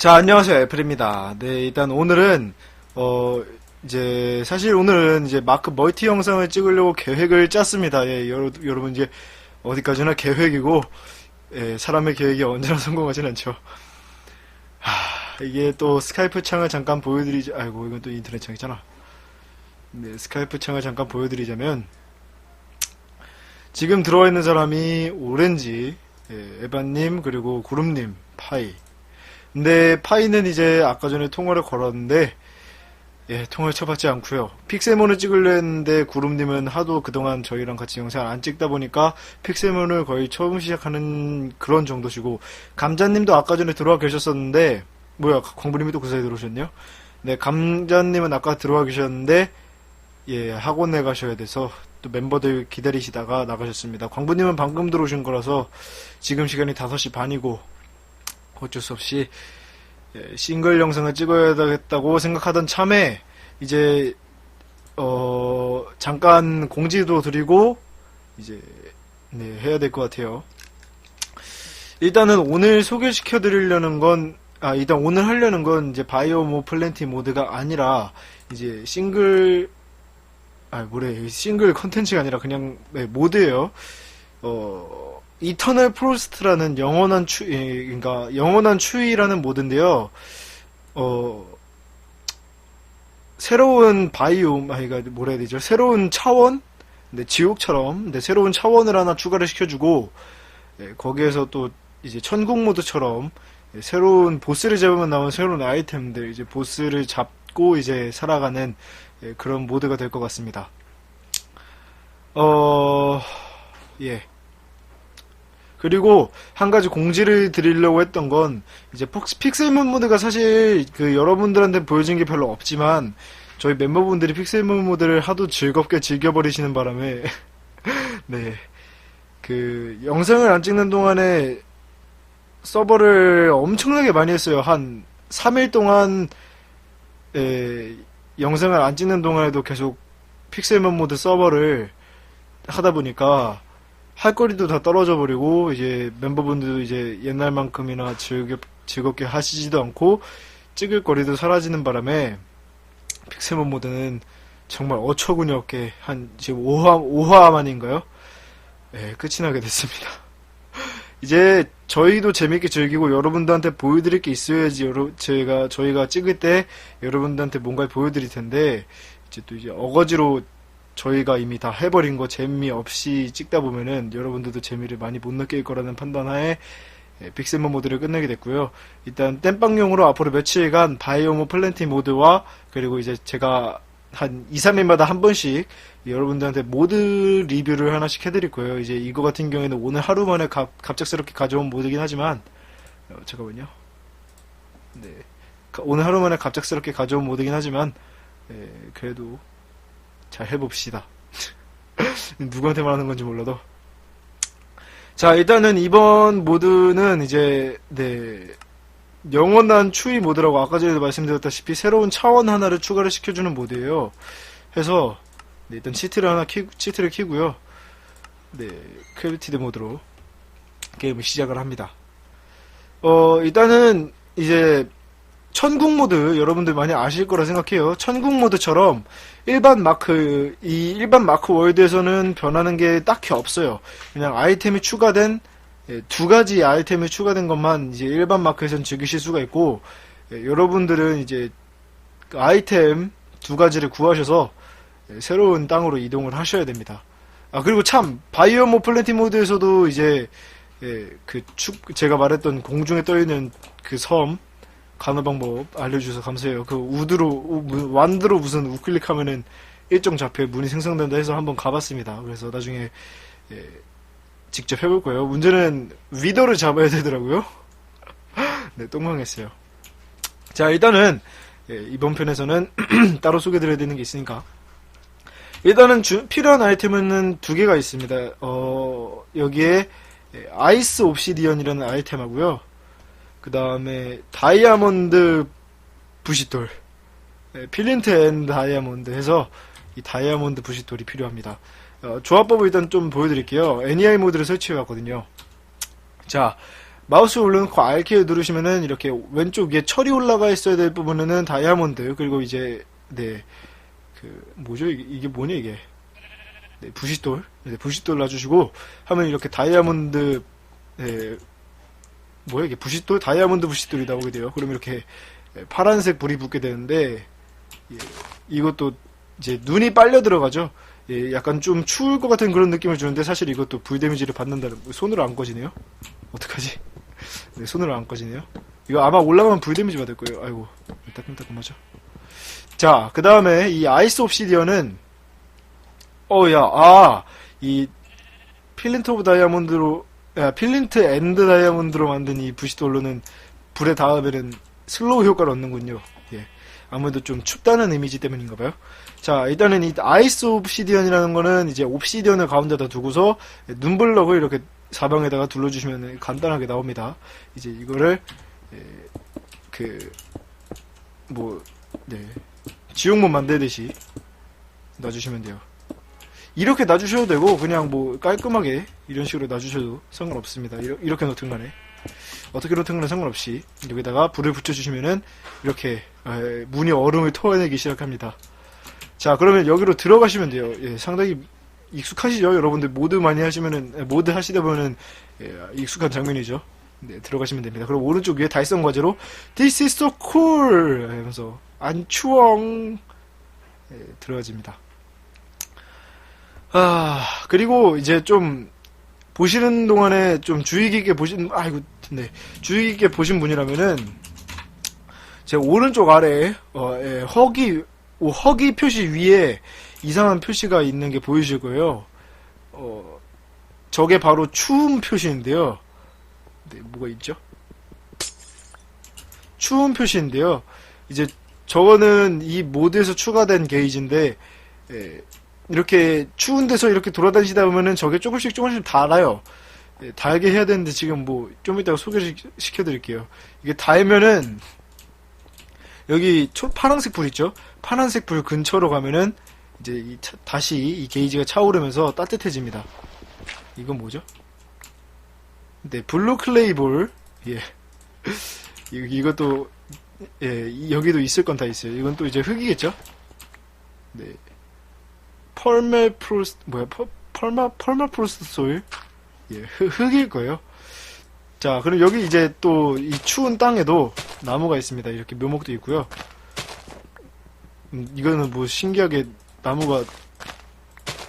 자, 안녕하세요. 애플입니다. 네, 일단 오늘은, 어, 이제, 사실 오늘은 이제 마크 멀티 영상을 찍으려고 계획을 짰습니다. 예, 여러, 여러분 이제, 어디까지나 계획이고, 예, 사람의 계획이 언제나 성공하진 않죠. 하, 이게 또 스카이프 창을 잠깐 보여드리자, 아이고, 이건 또 인터넷 창이잖아. 네, 스카이프 창을 잠깐 보여드리자면, 지금 들어와 있는 사람이 오렌지, 예, 에반님, 그리고 구름님, 파이. 근데 파이는 이제 아까 전에 통화를 걸었는데 예, 통화를 쳐받지 않고요. 픽셀몬을 찍으려 했는데 구름님은 하도 그동안 저희랑 같이 영상 안 찍다 보니까 픽셀몬을 거의 처음 시작하는 그런 정도시고 감자님도 아까 전에 들어와 계셨었는데 뭐야 광부님이 또 그 사이에 들어오셨네요. 네, 감자님은 아까 들어와 계셨는데 예, 학원에 가셔야 돼서 또 멤버들 기다리시다가 나가셨습니다. 광부님은 방금 들어오신 거라서 지금 시간이 5시 반이고 어쩔 수 없이 예, 싱글 영상을 찍어야 되겠다고 생각하던 참에 이제 어 잠깐 공지도 드리고 이제 네 해야 될 것 같아요. 일단은 오늘 소개시켜 드리려는 건 아, 일단 오늘 하려는 건 이제 바이오모 플랜티 모드가 아니라 이제 싱글 아 뭐래 싱글 컨텐츠가 아니라 그냥 네, 모드예요. 어 이터널 프로스트라는 영원한 추, 예, 그러니까 영원한 추위라는 모드인데요. 어 새로운 바이옴, 아이가 뭐라 해야 되죠? 새로운 차원, 네, 지옥처럼, 네, 새로운 차원을 하나 추가를 시켜주고, 네, 거기에서 또 이제 천국 모드처럼 네, 새로운 보스를 잡으면 나오는 새로운 아이템들, 이제 보스를 잡고 이제 살아가는 예, 그런 모드가 될 것 같습니다. 어, 예. 그리고 한 가지 공지를 드리려고 했던 건 이제 픽셀문 모드가 사실 그 여러분들한테 보여진 게 별로 없지만 저희 멤버분들이 픽셀문 모드를 하도 즐겁게 즐겨버리시는 바람에 네. 그 영상을 안 찍는 동안에 서버를 엄청나게 많이 했어요. 한 3일 동안 에, 영상을 안 찍는 동안에도 계속 픽셀문 모드 서버를 하다 보니까 할 거리도 다 떨어져 버리고 이제 멤버분들도 이제 옛날만큼이나 즐겁, 즐겁게 하시지도 않고 찍을 거리도 사라지는 바람에 픽셀몬 모드는 정말 어처구니 없게 한 지금 5화 5화 만인가요? 예, 끝이 나게 됐습니다. 이제 저희도 재밌게 즐기고 여러분들한테 보여드릴 게 있어야지 제가 저희가 찍을 때 여러분들한테 뭔가 보여드릴 텐데 이제 또 이제 어거지로 저희가 이미 다 해버린 거 재미없이 찍다 보면은 여러분들도 재미를 많이 못 느낄 거라는 판단하에 예, 빅셀몬 모드를 끝내게 됐고요. 일단 땜빵용으로 앞으로 며칠간 바이오모 플랜티 모드와 그리고 이제 제가 한 2, 3일마다 한 번씩 여러분들한테 모드 리뷰를 하나씩 해드릴 거예요. 이제 이거 같은 경우에는 오늘 하루 만에 갑, 갑작스럽게 가져온 모드긴 하지만 어, 잠깐만요. 네. 오늘 하루 만에 갑작스럽게 가져온 모드긴 하지만 예, 그래도 잘 해봅시다. 누구한테 말하는 건지 몰라도. 자, 일단은 이번 모드는 이제, 네, 영원한 추위 모드라고 아까 전에도 말씀드렸다시피 새로운 차원 하나를 추가를 시켜주는 모드예요. 해서, 네, 일단 치트를 하나 키, 치트를 키고요. 네, 퀄리티드 모드로 게임을 시작을 합니다. 어, 일단은 이제 천국 모드 여러분들 많이 아실 거라 생각해요. 천국 모드처럼 일반 마크 이 일반 마크 월드에서는 변하는 게 딱히 없어요. 그냥 아이템이 추가된 예, 두 가지 아이템이 추가된 것만 이제 일반 마크에서는 즐기실 수가 있고 예, 여러분들은 이제 그 아이템 두 가지를 구하셔서 예, 새로운 땅으로 이동을 하셔야 됩니다. 아 그리고 참 바이오모 플랜티 모드에서도 이제 그축 제가 말했던 공중에 떠 있는 그 섬 가는 방법 알려주셔서 감사해요. 그 우드로 완드로 무슨 우클릭하면은 일정 좌표에 문이 생성된다 해서 한번 가봤습니다. 그래서 나중에 예, 직접 해볼 거예요. 문제는 위더를 잡아야 되더라고요. 네, 똥망했어요. 자, 일단은 예, 이번 편에서는 따로 소개드려야 되는 게 있으니까 일단은 주, 필요한 아이템은 두 개가 있습니다. 어, 여기에 예, 아이스 옵시디언이라는 아이템하고요. 그 다음에 다이아몬드 부싯돌. 네, 필린트 앤 다이아몬드 해서 이 다이아몬드 부싯돌이 필요합니다. 어, 조합법을 일단 좀 보여드릴게요. NEI 모드를 설치해 왔거든요. 자 마우스 올려놓고 R키를 누르시면은 이렇게 왼쪽 위에 철이 올라가 있어야 될 부분에는 다이아몬드 그리고 이제 네 그 뭐죠? 이게, 이게 뭐냐 이게? 네, 부싯돌. 네, 부싯돌 놔주시고 하면 이렇게 다이아몬드 네, 뭐야 이게 부싯돌 다이아몬드 부싯돌이 나오게 돼요. 그럼 이렇게 파란색 불이 붙게 되는데 예, 이것도 이제 눈이 빨려 들어가죠. 예, 약간 좀 추울 것 같은 그런 느낌을 주는데 사실 이것도 불 데미지를 받는다는 손으로 안 꺼지네요. 어떡하지? 네, 손으로 안 꺼지네요. 이거 아마 올라가면 불 데미지 받을 거예요. 아이고 따끔따끔하죠. 자, 그 다음에 이 아이스 옵시디언은 어야 아 이 필린트 오브 다이아몬드로 야, 필린트 앤드 다이아몬드로 만든 이 부시돌로는 불에 닿으면은 슬로우 효과를 얻는군요. 예. 아무래도 좀 춥다는 이미지 때문인가 봐요. 자, 일단은 이 아이스 옵시디언이라는 거는 이제 옵시디언을 가운데다 두고서 눈블럭을 이렇게 사방에다가 둘러주시면 간단하게 나옵니다. 이제 이거를 예, 그, 뭐, 네. 지옥문 만들듯이 놔주시면 돼요. 이렇게 놔주셔도 되고, 그냥 뭐, 깔끔하게 이런 식으로 놔주셔도 상관없습니다. 이렇게 놓든 간에. 어떻게 놓든 간에 상관없이, 여기다가 불을 붙여주시면은, 이렇게, 에, 문이 얼음을 토해내기 시작합니다. 자, 그러면 여기로 들어가시면 돼요. 예, 상당히 익숙하시죠? 여러분들 모드 많이 하시면은, 에, 모드 하시다 보면은, 예, 익숙한 장면이죠. 네, 들어가시면 됩니다. 그럼 오른쪽 위에 달성 과제로 This is so cool 하면서 안 추엉 예, 들어가집니다. 아 그리고 이제 좀 보시는 동안에 좀 주의 깊게 보신 아이고 네 주의 깊게 보신 분이라면은 제 오른쪽 아래 어, 예, 허기 오, 허기 표시 위에 이상한 표시가 있는 게 보이실 거예요. 어 저게 바로 추움 표시인데요. 네, 뭐가 있죠? 추운 표시인데요. 이제 저거는 이 모드에서 추가된 게이지인데 예, 이렇게 추운 데서 이렇게 돌아다니시다 보면은 저게 조금씩 조금씩 달아요. 예, 달게 해야 되는데 지금 뭐 좀 이따가 소개시켜 드릴게요. 이게 달면은 여기 초, 파란색 불 있죠? 파란색 불 근처로 가면은 이제 이 차- 다시 이 게이지가 차오르면서 따뜻해집니다. 이건 뭐죠? 네, 블루 클레이 볼. 예. 이, 이것도, 예, 이- 여기도 있을 건 다 있어요. 이건 또 이제 흙이겠죠? 네. 펄멜 프로스, 뭐야, 펄, 펄마, 펄마 프로스트 소일? 예, 흙, 흙일 거예요. 자, 그럼 여기 이제 또 이 추운 땅에도 나무가 있습니다. 이렇게 묘목도 있고요. 음, 이거는 뭐 신기하게 나무가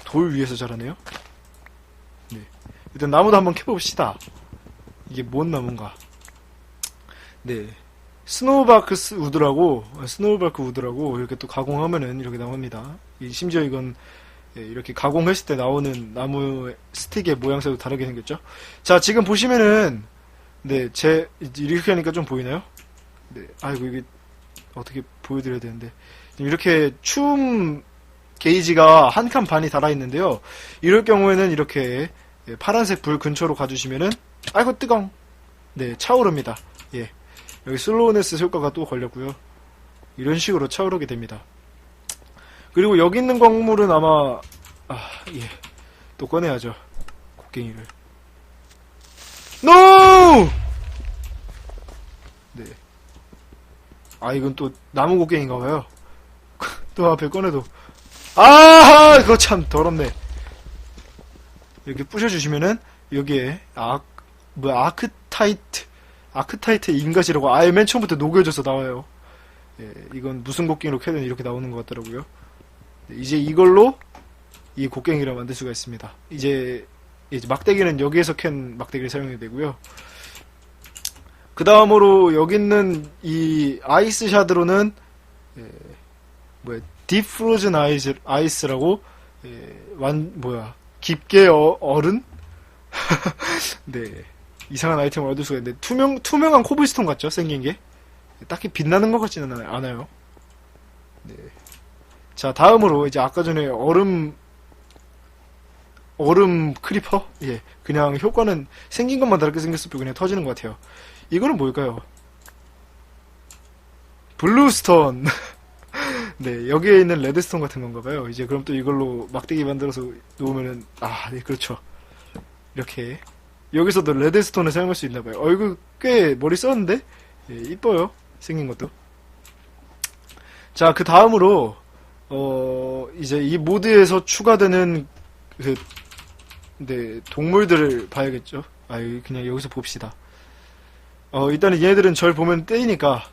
돌 위에서 자라네요. 네. 일단 나무도 한번 캐봅시다. 이게 뭔 나무인가? 네. 스노우바크 우드라고, 스노우바크 우드라고 이렇게 또 가공하면은 이렇게 나옵니다. 이- 심지어 이건 예, 이렇게 가공했을 때 나오는 나무 스틱의 모양새도 다르게 생겼죠? 자, 지금 보시면은, 네, 제, 이렇게 하니까 좀 보이나요? 네, 아이고, 이게 어떻게 보여드려야 되는데. 이렇게 춤 게이지가 한 칸 반이 달아있는데요. 이럴 경우에는 이렇게 예, 파란색 불 근처로 가주시면은 아이고 뜨거워 네 차오릅니다 예 여기 슬로우네스 효과가 또 걸렸고요 이런 식으로 차오르게 됩니다 그리고 여기 있는 광물은 아마 아 예 또 꺼내야죠. 곡괭이를. NO! 네 아 이건 또 나무 곡괭인가 봐요. 또 앞에 꺼내도. 아 그거 참 더럽네. 이렇게 부셔 주시면은 여기에 아 뭐야 아크타이트. 아크타이트 인가시라고 아예 맨 처음부터 녹여져서 나와요. 예, 이건 무슨 곡괭이로 캐든 이렇게 나오는 것 같더라고요. 네, 이제 이걸로 이 곡괭이를 만들 수가 있습니다. 이제 이제 막대기는 여기에서 캔 막대기를 사용해야 되고요. 그 다음으로 여기 있는 이 아이스 샤드로는 예, 뭐야 딥프로즌 아이스 아이스라고 예, 완 뭐야 깊게 어, 얼은 네 이상한 아이템을 얻을 수가 있는데 투명 투명한 코블스톤 같죠 생긴 게 딱히 빛나는 것 같지는 않- 않아요. 네. 자 다음으로 이제 아까 전에 얼음 얼음 크리퍼 예 그냥 효과는 생긴 것만 다르게 생겼을 뿐 그냥 터지는 것 같아요. 이거는 뭘까요? 블루스톤 네, 여기에 있는 레드스톤 같은 건가 봐요. 이제 그럼 또 이걸로 막대기 만들어서 놓으면은, 아, 네, 그렇죠. 이렇게, 여기서도 레드스톤을 사용할 수 있나 봐요. 얼굴 꽤 머리 썼는데? 예, 이뻐요. 생긴 것도. 자, 그 다음으로, 어, 이제 이 모드에서 추가되는 그, 네, 동물들을 봐야겠죠. 아, 그냥 여기서 봅시다. 어, 일단은 얘네들은 절 보면 때리니까,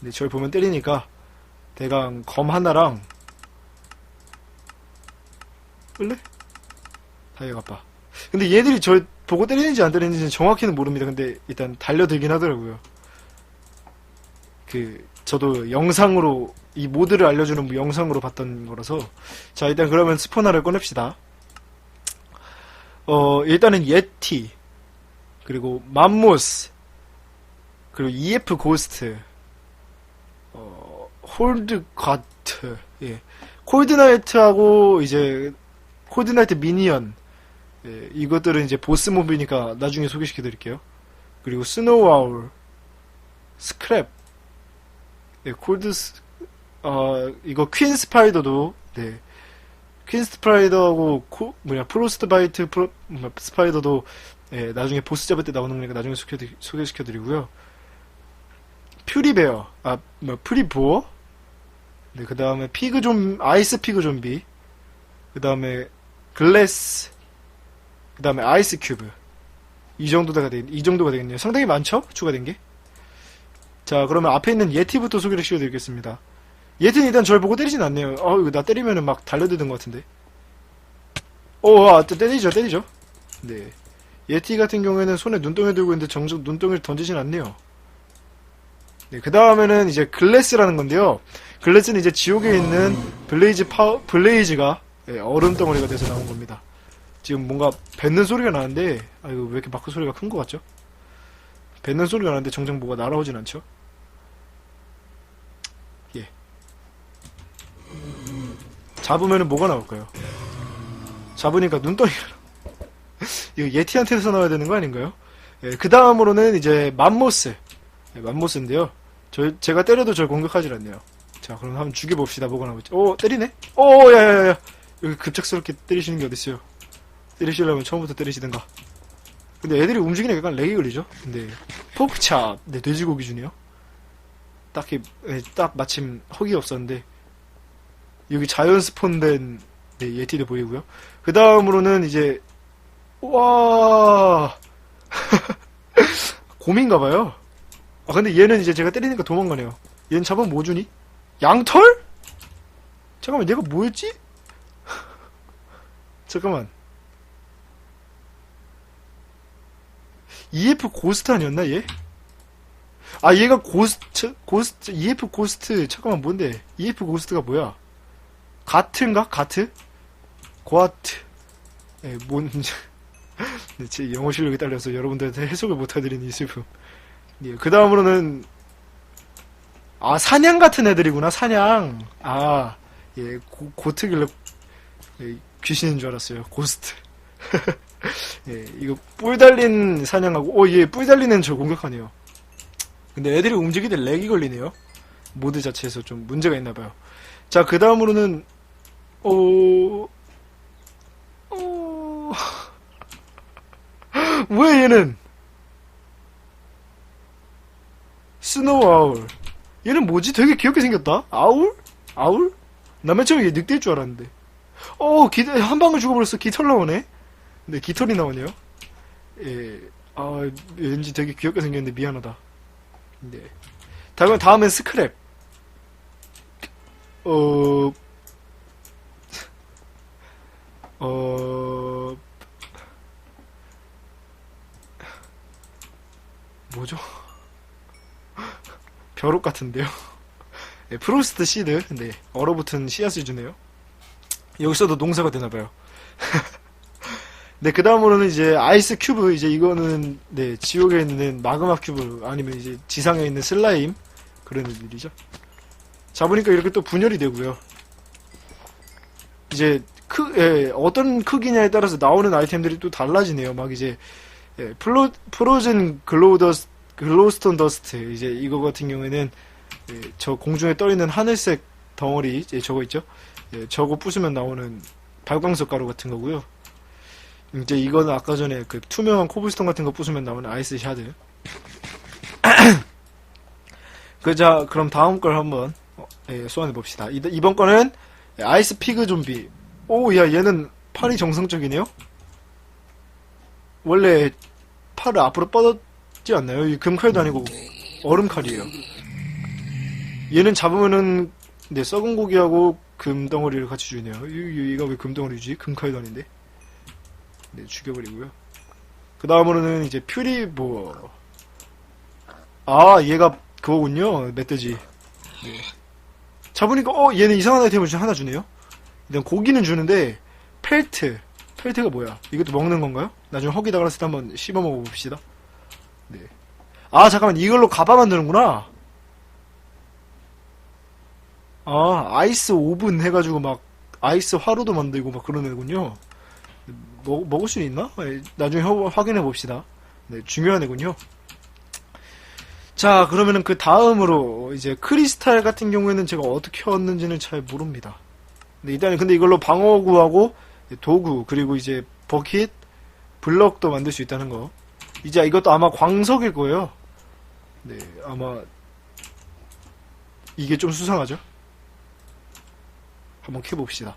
네, 절 보면 때리니까, 대강 검 하나랑, 끌래? 다이아 가빠. 근데 얘들이 절 보고 때리는지 안 때리는지 정확히는 모릅니다. 근데 일단 달려들긴 하더라고요. 그, 저도 영상으로, 이 모드를 알려주는 뭐 영상으로 봤던 거라서. 자, 일단 그러면 스포너를 꺼냅시다. 어, 일단은 예티, 그리고 맘모스, 그리고 EF 고스트, 어, 홀드 가트, 예. 콜드나이트하고 이제 콜드나이트 미니언, 예, 이것들은 이제 보스 몹이니까 나중에 소개시켜 드릴게요. 그리고 스노우 아울, 스크랩, 예, 콜드, 스, 어, 이거 퀸 스파이더도, 네. 퀸 스파이더하고, 코, 뭐냐, 프로스트 바이트 프로, 뭐, 스파이더도, 예, 나중에 보스 잡을 때 나오는 거니까 나중에 소개, 소개시켜 드리고요. 퓨리베어, 아, 뭐, 프리보어? 네, 그 다음에 피그 좀, 아이스 피그 좀비. 그 다음에 글래스. 그 다음에 아이스 큐브. 이 정도가 되겠, 이 정도가 되겠네요. 상당히 많죠? 추가된 게. 자, 그러면 앞에 있는 예티부터 소개를 시켜드리겠습니다. 예티는 일단 저를 보고 때리진 않네요. 어, 이거 나 때리면은 막 달려드는 것 같은데. 오, 아, 또 때리죠, 때리죠. 네. 예티 같은 경우에는 손에 눈덩이 들고 있는데 정작 눈덩이를 던지진 않네요. 네, 그 다음에는 이제 글래스라는 건데요. 글래스는 이제 지옥에 있는 블레이즈 파 블레이즈가 예, 얼음 덩어리가 돼서 나온 겁니다. 지금 뭔가 뱉는 소리가 나는데, 아, 이거 왜 이렇게 마크 소리가 큰 것 같죠? 뱉는 소리가 나는데 정작 뭐가 날아오진 않죠? 예. 잡으면은 뭐가 나올까요? 잡으니까 눈덩이가 이거 예티한테서 나와야 되는 거 아닌가요? 예, 그 다음으로는 이제 맘모스. 예, 맘모스인데요. 저, 제가 때려도 절 공격하질 않네요. 자, 그럼 한번 죽여봅시다. 뭐가 나올지. 오, 때리네? 오, 야, 야, 야. 여기 급작스럽게 때리시는 게 어딨어요. 때리시려면 처음부터 때리시든가. 근데 애들이 움직이니까 약간 렉이 걸리죠? 근데, 포크찹. 네, 돼지고기 주네요. 딱히, 예, 딱 마침 허기 없었는데, 여기 자연 스폰된, 네, 예티도 보이고요. 그 다음으로는 이제, 와 곰인가봐요. 아, 근데 얘는 이제 제가 때리니까 도망가네요. 얘는 잡으면 뭐 주니? 양털? 잠깐만, 얘가 뭐였지? 잠깐만. EF 고스트 아니었나, 얘? 아, 얘가 고스트, 고스트, EF 고스트, 잠깐만, 뭔데? EF 고스트가 뭐야? 가트인가? 가트? 고아트. 예, 뭔, 네, 제 영어 실력이 딸려서 여러분들한테 해석을 못해드리는 이 슬픔. 예, 그 다음으로는, 아, 사냥 같은 애들이구나, 사냥. 아, 예, 고, 고트길래, 예, 귀신인 줄 알았어요. 고스트. 예, 이거 뿔 달린 사냥하고, 오, 예, 뿔 달린 애는 저 공격하네요. 근데 애들이 움직이는데 렉이 걸리네요. 모드 자체에서 좀 문제가 있나봐요. 자, 그 다음으로는, 어, 어, 뭐야, 얘는? 스노우 아울. 얘는 뭐지? 되게 귀엽게 생겼다? 아울? 아울? 나맨 처음에 얘 늑대일 줄 알았는데. 어, 기, 한 방울 죽어버렸어. 깃털 나오네? 네, 깃털이 나오네요. 예, 아, 왠지 되게 귀엽게 생겼는데 미안하다. 네. 다음은, 다음엔 스크랩. 어, 어, 뭐죠? 벼룩 같은데요? 네, 프로스트 시드, 네, 얼어붙은 씨앗을 주네요. 여기서도 농사가 되나봐요. 네, 그 다음으로는 이제 아이스 큐브, 이제 이거는, 네, 지옥에 있는 마그마 큐브, 아니면 이제 지상에 있는 슬라임, 그런 애들이죠. 잡으니까 이렇게 또 분열이 되고요. 이제, 크, 예, 어떤 크기냐에 따라서 나오는 아이템들이 또 달라지네요. 막 이제, 예, 플로, 프로즌 글로우 더스, 글로우스톤 더스트, 이제 이거 같은 경우에는, 예, 저 공중에 떠 있는 하늘색 덩어리, 예, 저거 있죠? 예, 저거 부수면 나오는 발광석 가루 같은 거고요. 이제 이거는 아까 전에 그 투명한 코블스톤 같은 거 부수면 나오는 아이스 샤드. 그자 그럼 다음 걸 한번 어, 예, 소환해 봅시다. 이, 이번 거는 아이스 피그 좀비. 오, 야 얘는 팔이 정상적이네요. 원래 팔을 앞으로 뻗었지 않나요? 이 금칼도 아니고 얼음칼이에요. 얘는 잡으면은 네 썩은 고기하고 금덩어리를 같이 주네요. 이- 얘가 왜 금덩어리지? 금칼도 아닌데. 네 죽여버리고요. 그 다음으로는 이제 퓨리보. 아 얘가 그거군요. 멧돼지. 네. 잡으니까 어 얘는 이상한 아이템을 좀 하나 주네요. 일단 고기는 주는데 펠트. 펠트가 뭐야? 이것도 먹는 건가요? 나중에 허기다 갈았을 때 한번 씹어 먹어봅시다. 네. 아 잠깐만 이걸로 가방 만드는구나. 아 아이스 오븐 해가지고 막 아이스 화로도 만들고 막 그런 애군요. 먹, 먹을 수 있나? 예, 나중에 혀- 확인해 봅시다. 네, 중요한 애군요. 자, 그러면은 그 다음으로 이제 크리스탈 같은 경우에는 제가 어떻게 얻는지는 잘 모릅니다. 네, 일단 근데 이걸로 방어구하고 도구 그리고 이제 버킷, 블럭도 만들 수 있다는 거. 이제 이것도 아마 광석일 거예요. 네, 아마 이게 좀 수상하죠? 한번 캐봅시다.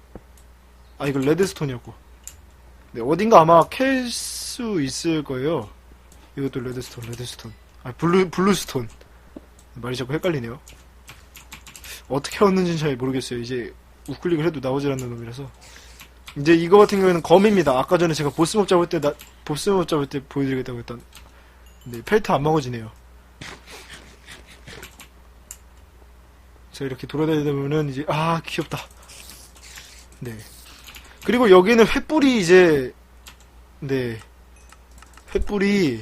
아, 이거 레드스톤이었고. 네, 어딘가 아마 캘 수 있을 거예요. 이것도 레드스톤, 레드스톤. 아, 블루, 블루스톤. 말이 자꾸 헷갈리네요. 어떻게 얻는지는 잘 모르겠어요. 이제 우클릭을 해도 나오질 않는 놈이라서. 이제 이거 같은 경우에는 검입니다. 아까 전에 제가 보스몹 잡을 때, 나, 보스몹 잡을 때 보여드리겠다고 했던. 네, 펠트 안 먹어지네요. 자, 이렇게 돌아다니다 보면은 이제, 아, 귀엽다. 네. 그리고 여기는 횃불이 이제, 네. 횃불이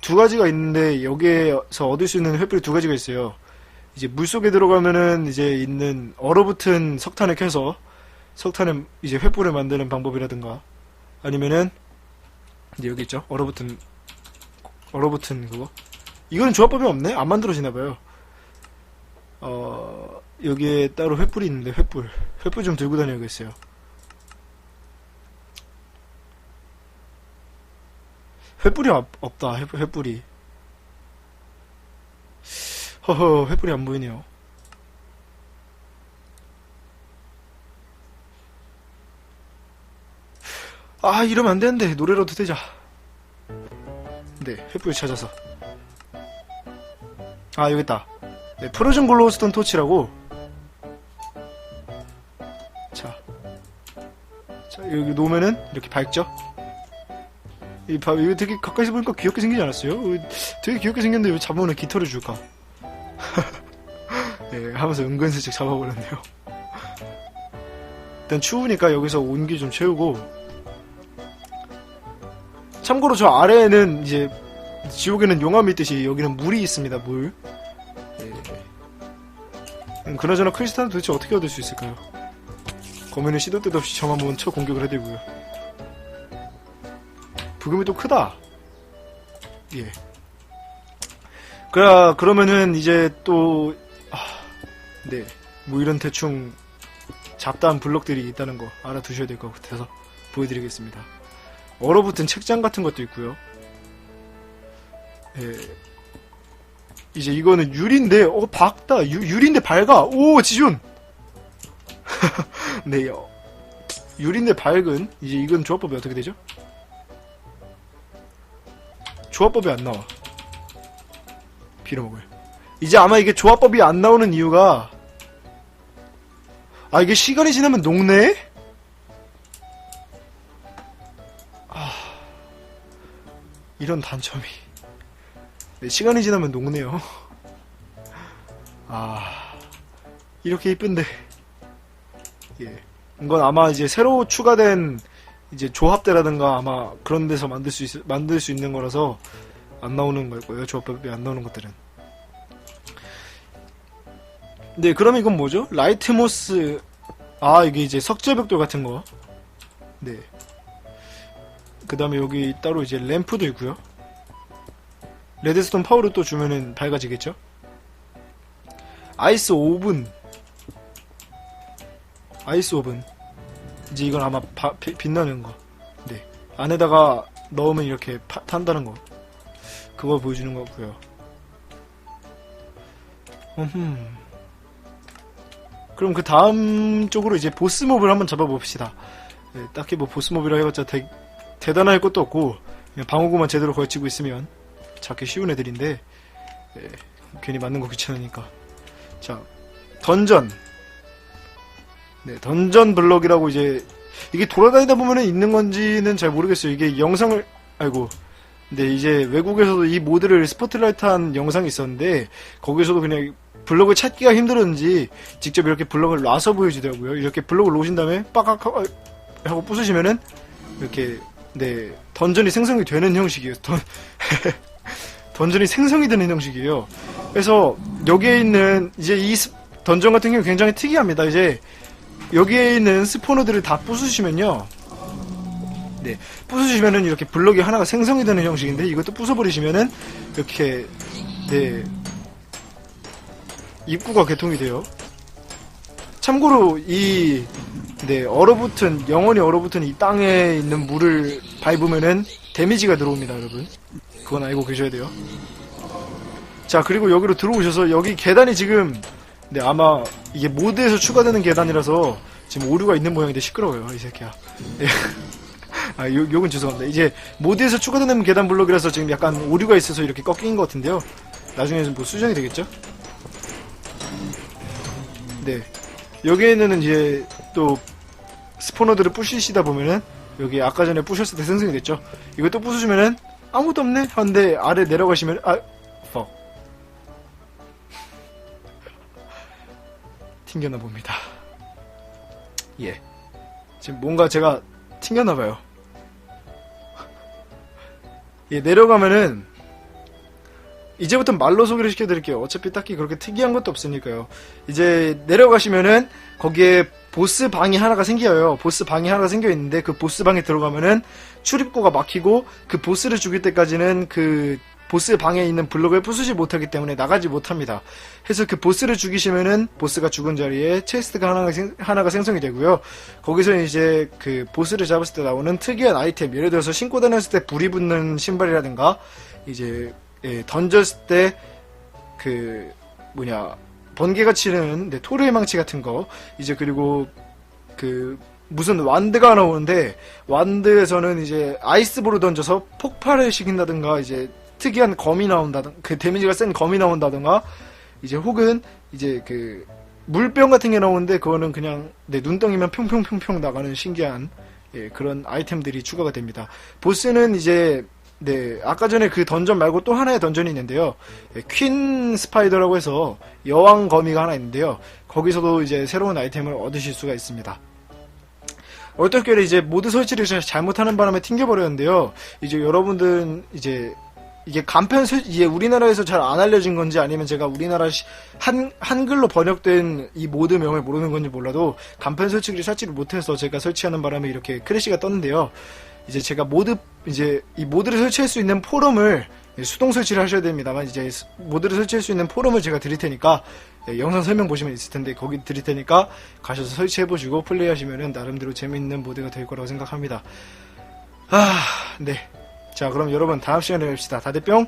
두 가지가 있는데, 여기에서 얻을 수 있는 횃불이 두 가지가 있어요. 이제 물 속에 들어가면은 이제 있는 얼어붙은 석탄을 켜서 석탄을 이제 횃불을 만드는 방법이라든가 아니면은 이제 여기 있죠? 얼어붙은 얼어붙은 그거? 이거는 조합법이 없네? 안 만들어지나 봐요. 어 여기에 따로 횃불이 있는데 횃불. 횃불 좀 들고 다녀야겠어요. 횃불이 없, 없다. 횃, 횃불이 허허 횃불이 안 보이네요. 아 이러면 안 되는데 노래라도 되자. 네 횃불 찾아서. 아 여기 있다. 네, 프로즌 글로우스톤 토치라고. 자, 자 여기 놓으면은 이렇게 밝죠? 이 봐, 이거 되게 가까이서 보니까 귀엽게 생기지 않았어요? 어, 되게 귀엽게 생겼는데 왜 잡으면 깃털을 줄까? 네, 하면서 은근슬쩍 잡아버렸네요. 일단 추우니까 여기서 온기 좀 채우고 참고로 저 아래에는 이제 지옥에는 용암이 있듯이 여기는 물이 있습니다. 물. 네. 음, 그나저나 크리스탈은 도대체 어떻게 얻을 수 있을까요? 거미는 시도 때도 없이 저만 첫 공격을 해대고요. 부금이 또 크다. 예. 그라 그러면은 이제 또 아, 네. 뭐 이런 대충 잡다한 블록들이 있다는 거 알아두셔야 될 것 같아서 보여드리겠습니다. 얼어붙은 책장 같은 것도 있고요. 예. 이제 이거는 유리인데 어 밝다. 유, 유리인데 밝아. 오 지준. 네. 어, 유리인데 밝은 이제 이건 조합법이 어떻게 되죠? 조합법이 안 나와. 빌어먹을. 이제 아마 이게 조합법이 안 나오는 이유가 아 이게 시간이 지나면 녹네? 아 이런 단점이 네, 시간이 지나면 녹네요. 아 이렇게 이쁜데 예 이건 아마 이제 새로 추가된 이제 조합대라든가 아마 그런 데서 만들 수 있, 만들 수 있는 거라서 안 나오는 걸 거예요. 조합법이 안 나오는 것들은. 네, 그럼 이건 뭐죠? 라이트모스. 아, 이게 이제 석재벽돌 같은 거. 네. 그 다음에 여기 따로 이제 램프도 있고요. 레드스톤 파워를 또 주면은 밝아지겠죠? 아이스 오븐. 아이스 오븐. 이제 이건 아마 바- 비- 빛나는 거. 네. 안에다가 넣으면 이렇게 파- 탄다는 거. 그거 보여주는 거고요. 음흠. 그럼 그 다음 쪽으로 이제 보스몹을 한번 잡아봅시다. 예, 딱히 뭐 보스몹이라 해봤자 대, 대단할 것도 없고 방어구만 제대로 걸치고 있으면 잡기 쉬운 애들인데 예, 괜히 맞는 거 귀찮으니까. 자 던전. 네 던전 블럭이라고 이제 이게 돌아다니다 보면은 있는 건지는 잘 모르겠어요. 이게 영상을 아이고. 근데 이제 외국에서도 이 모드를 스포트라이트한 영상이 있었는데 거기서도 그냥 블럭을 찾기가 힘들었는지 직접 이렇게 블럭을 놔서 보여주더라고요. 이렇게 블럭을 놓으신 다음에 빡빡 하고- 부수시면은 이렇게 네 던전이 생성이 되는 형식이에요. 던, 던전이 생성이 되는 형식이에요. 그래서 여기에 있는 이제 이 스- 던전 같은 경우 굉장히 특이합니다. 이제 여기에 있는 스포너들을 다 부수시면요. 네 부수시면은 이렇게 블럭이 하나가 생성이 되는 형식인데 이것도 부숴버리시면은 이렇게 네 입구가 개통이 돼요 참고로 이 네, 얼어붙은, 영원히 얼어붙은 이 땅에 있는 물을 밟으면은 데미지가 들어옵니다, 여러분. 그건 알고 계셔야 돼요. 자, 그리고 여기로 들어오셔서 여기 계단이 지금, 네, 아마 이게 모드에서 추가되는 계단이라서 지금 오류가 있는 모양인데 시끄러워요, 이 새끼야. 네. 아, 욕, 욕은 죄송합니다. 이제 모드에서 추가되는 계단 블록이라서 지금 약간 오류가 있어서 이렇게 꺾인 것 같은데요. 나중에 뭐 수정이 되겠죠? 네. 여기에는 이제 또 스포너들을 부시시다 보면은 여기 아까 전에 부셨을 때 생성이 됐죠. 이것도 부수시면은 아무도 없네 하는데 아래 내려가시면 아 퍽. 튕겨나 봅니다. 예. 지금 뭔가 제가 튕겼나 봐요. 예, 내려가면은 이제부터 말로 소개를 시켜드릴게요. 어차피 딱히 그렇게 특이한 것도 없으니까요. 이제 내려가시면은 거기에 보스 방이 하나가 생겨요. 보스 방이 하나가 생겨 있는데 그 보스 방에 들어가면은 출입구가 막히고 그 보스를 죽일 때까지는 그 보스 방에 있는 블록을 부수지 못하기 때문에 나가지 못합니다. 해서 그 보스를 죽이시면은 보스가 죽은 자리에 체스트가 하나가, 생, 하나가 생성이 되고요. 거기서 이제 그 보스를 잡았을 때 나오는 특이한 아이템, 예를 들어서 신고 다녔을 때 불이 붙는 신발이라든가 이제 예, 던졌을 때 그 뭐냐 번개가 치는 네, 토르의 망치 같은 거 이제 그리고 그 무슨 완드가 나오는데 완드에서는 이제 아이스볼을 던져서 폭발을 시킨다든가 이제 특이한 검이 나온다든 그 데미지가 센 검이 나온다든가 이제 혹은 이제 그 물병 같은 게 나오는데 그거는 그냥 네, 눈덩이만 평평평평 나가는 신기한 예, 그런 아이템들이 추가가 됩니다. 보스는 이제 네, 아까 전에 그 던전 말고 또 하나의 던전이 있는데요. 예, 퀸 스파이더라고 해서 여왕 거미가 하나 있는데요. 거기서도 이제 새로운 아이템을 얻으실 수가 있습니다. 어떻게 이제 모드 설치를 잘- 잘못하는 바람에 튕겨버렸는데요. 이제 여러분들은 이제 이게 간편 설 이게 우리나라에서 잘 안 알려진 건지 아니면 제가 우리나라 시- 한 한글로 번역된 이 모드명을 모르는 건지 몰라도 간편 설치를 찾지를 못해서 제가 설치하는 바람에 이렇게 크래시가 떴는데요. 이제 제가 모드 이제 이 모드를 설치할 수 있는 포럼을 수동 설치를 하셔야 됩니다만 이제 스- 모드를 설치할 수 있는 포럼을 제가 드릴 테니까 예, 영상 설명 보시면 있을 텐데 거기 드릴 테니까 가셔서 설치해 보시고 플레이 하시면은 나름대로 재밌는 모드가 될 거라고 생각합니다. 아, 네. 자, 그럼 여러분 다음 시간에 뵙시다. 다들 뿅.